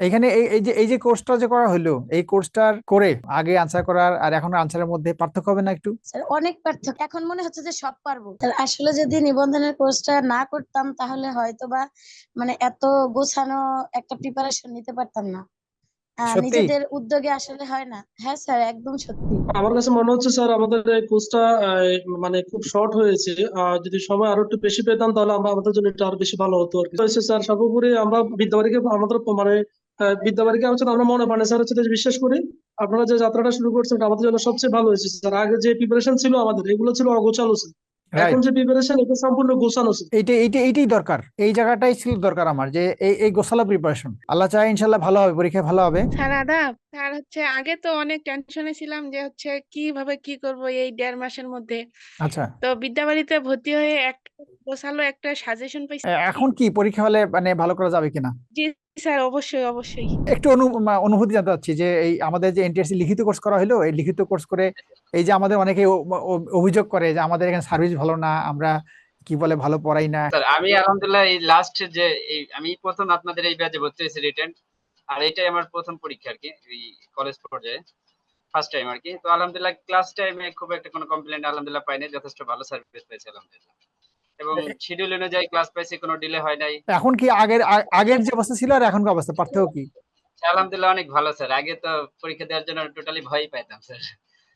এখানে এই এই যে এই যে কোর্সটা যে করা হলো এই কোর্সটার করে আগে আনসার করার আর এখন আনসারের মধ্যে পার্থক্য হবে না একটু? অনেক পার্থক্য। এখন মনে হচ্ছে যে সব পারব। আসলে যদি নিবন্ধনের কোর্সটা না করতাম তাহলে হয়তো বা মানে এত গোছানো একটা প্রিপারেশন নিতে পারতাম না। নিজেদের উদ্যোগে আসলে হয় না। হ্যাঁ স্যার একদম সত্যি। আমার কাছে মনে হচ্ছে স্যার আমাদের এই কোর্সটা মানে খুব শর্ট হয়েছে। আহ, যদি সময় আরও একটু বেশি পেতাম তাহলে আমরা আমাদের জন্য এটা আরও বেশি ভালো হতো আর কি। স্যার সর্বোপরি আমরা বিদ্যাবাড়িকে আমাদের মানে বিদ্যাবাড়িকে হচ্ছে আমরা মনে প্রাণে স্যার হচ্ছে বিশ্বাস করি আপনারা যে যাত্রাটা শুরু করছেন আমাদের জন্য সবচেয়ে ভালো হয়েছে। স্যার আগে যে প্রিপারেশন ছিল আমাদের এগুলো ছিল অগোছালো এখন যে প্রিপারেশন এটা সম্পূর্ণ গোছানো স্যার। এইটা এইটা এইটাই দরকার। এই জায়গাটাই ছিল দরকার আমার যে এই এই গোসালা প্রিপারেশন আল্লাহ চায় ইনশাল্লাহ ভালো হবে পরীক্ষায় ভালো হবে। স্যার আদাব স্যার হচ্ছে আগে তো অনেক টেনশনে ছিলাম যে হচ্ছে কীভাবে কি করব এই দেড় মাসের মধ্যে। আচ্ছা। তো বিদ্যাবাড়িতে ভর্তি হয়ে একটা গোছালো একটা সাজেশন পাইছি। এখন কি? পরীক্ষা হলে মানে ভালো করা যাবে কিনা? জি স্যার অবশ্যই অবশ্যই। একটু অনুভূতি জানতে চাচ্ছি যে এই আমাদের যে এনটিএসসি লিখিত কোর্স করা হলো এই লিখিত কোর্স করে এই যে আমাদের অনেকে অভিযোগ করে যে আমাদের এখানে সার্ভিস ভালো না আমরা কি বলে ভালো পড়াই না। স্যার আমি আলহামদুলিল্লাহ এই লাস্ট যে এই আমি প্রথম আপনাদের এই ব্যাচে ভর্তি হয়েছি রিটেন আর এটাই আমার প্রথম পরীক্ষা আর কি এই কলেজ পর্যায়ে ফার্স্ট টাইম আর কি তো আলহামদুলিল্লাহ ক্লাস টাইমে খুব একটা কোনো কমপ্লেন আলহামদুলিল্লাহ পাইনি যথেষ্ট ভালো সার্ভিস পেয়েছি আলহামদুলিল্লাহ। এবং শিডিউল অনুযায়ী ক্লাস পাইছি কোনো ডিলে হয় নাই। এখন কি আগের আগের যে অবস্থা ছিল আর এখনকার অবস্থা পার্থক্য কি? আলহামদুলিল্লাহ অনেক ভালো স্যার আগে তো পরীক্ষা দেওয়ার জন্য টোটালি ভয় পাইতাম স্যার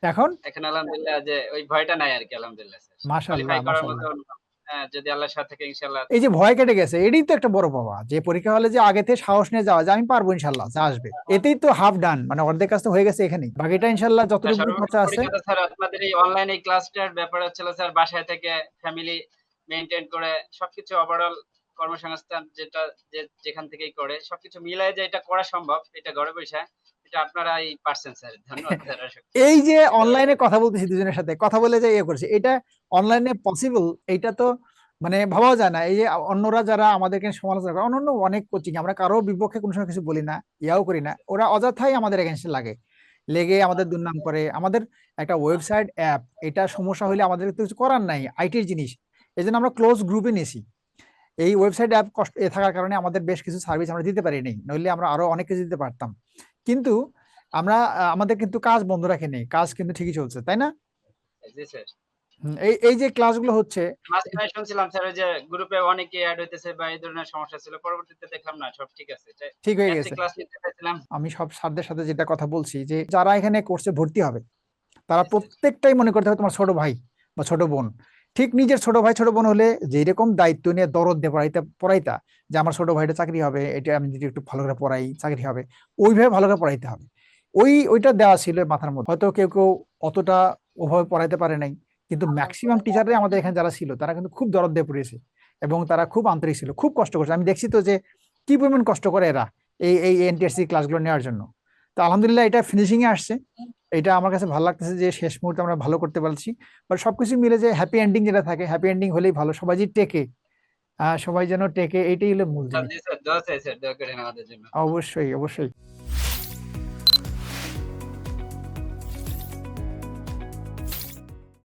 এখন? এখন আলহামদুলিল্লাহ যে ওই ভয়টা নাই আর কি আলহামদুলিল্লাহ স্যার মাশাআল্লাহ মাশাআল্লাহ। হ্যাঁ, যদি আল্লাহর সাথে থাকে ইনশাআল্লাহ। এই যে ভয় কেটে গেছে এটাই তো একটা বড় পাওয়া। যে পরীক্ষা হলে যে আগে থেকে সাহস নিয়ে যাওয়া যে আমি পারব ইনশাল্লাহ যা আসবে। এতেই তো হাফ ডান মানে অর্ধেক কাজ তো হয়ে গেছে এখানেই। বাকিটা ইনশাল্লাহ যতটুকু সর্বোপরি খরচা আছে। স্যার আপনাদের এই অনলাইন এই ক্লাসটার ব্যাপার হচ্ছিল স্যার বাসায় থেকে ফ্যামিলি মেনটেন করে সবকিছু ওভারঅল কর্মসংস্থান যেটা যেখান থেকেই করে, সবকিছু মিলাই যে এটা করা সম্ভব, এটা ঘরে বসে, এটা আপনারাই পারছেন স্যার। ধন্যবাদ এই যে অনলাইনে কথা বলতেছি দুজনের সাথে, কথা বলে যে ইয়ে করছে, এটা অনলাইনে পসিবল এটা তো মানে ভাবাও যায় না। এই যে অন্যরা যারা আমাদেরকে সমালোচনা করে, অন্যান্য অনেক কোচিং আমরা কারও বিপক্ষে কোনো সময় কিছু বলি না, ইয়াও করি না। ওরা অযথাই আমাদের এগেনস্টে লাগে। লেগে আমাদের দুর্নাম করে। আমাদের একটা ওয়েবসাইট অ্যাপ এটা সমস্যা হলে আমাদের তো কিছু করার নাই আইটির জিনিস। এই জন্য আমরা ক্লোজ গ্রুপে নিয়েছি। এই ওয়েবসাইট অ্যাপ কষ্ট এ থাকার কারণে আমাদের বেশ কিছু সার্ভিস আমরা দিতে পারি নাই নইলে আমরা আরও অনেক কিছু দিতে পারতাম। কিন্তু আমরা আমাদের কিন্তু কাজ বন্ধ রাখি নেই কাজ কিন্তু ঠিকই চলছে তাই না? এই এই যে ক্লাসগুলো হচ্ছে শুনছিলাম স্যার ওই যে গ্রুপে অনেকে অ্যাড হইতেছে বা এই ধরনের সমস্যা ছিল পরবর্তীতে দেখলাম না সব ঠিক আছে। ঠিক হয়ে গেছে। আমি সব স্যারদের সাথে যেটা কথা বলছি যে যারা এখানে কোর্সে ভর্তি হবে তারা প্রত্যেকটাই মনে করতে হবে তোমার ছোট ভাই বা ছোট বোন। ঠিক নিজের ছোট ভাই ছোট বোন হলে যেরকম দায়িত্ব নিয়ে দরদ দিয়ে পড়াইতে পড়াইতা যে আমার ছোট ভাইটা চাকরি হবে এটা আমি যদি একটু ভালো করে পড়াই চাকরি হবে ওইভাবে ভালো করে পড়াইতে হবে। ওই ওইটা দেওয়া ছিল মাথার মধ্যে। হয়তো কেউ কেউ অতটা ওভাবে পড়াইতে পারে নাই কিন্তু ম্যাক্সিমাম টিচাররাই আমাদের এখানে যারা ছিল তারা কিন্তু খুব দরদ দিয়ে পড়িয়েছে এবং তারা খুব আন্তরিক ছিল খুব কষ্ট করছে। আমি দেখছি তো যে কি পরিমাণ কষ্ট করে এরা এই এই এনটিএসসি ক্লাসগুলো নেওয়ার জন্য। তো আলহামদুলিল্লাহ এটা ফিনিশিংয়ে আসছে। এটা আমার কাছে ভালো লাগতেছে যে শেষ মুহূর্তে আমরা ভালো করতে পারছি। বাট সবকিছু মিলে যে হ্যাপি এন্ডিং যেটা থাকে হ্যাপি এন্ডিং হলেই ভালো। সবাই যে টেকে সবাই যেন টেকে এটাই হলো মূল অবশ্যই অবশ্যই।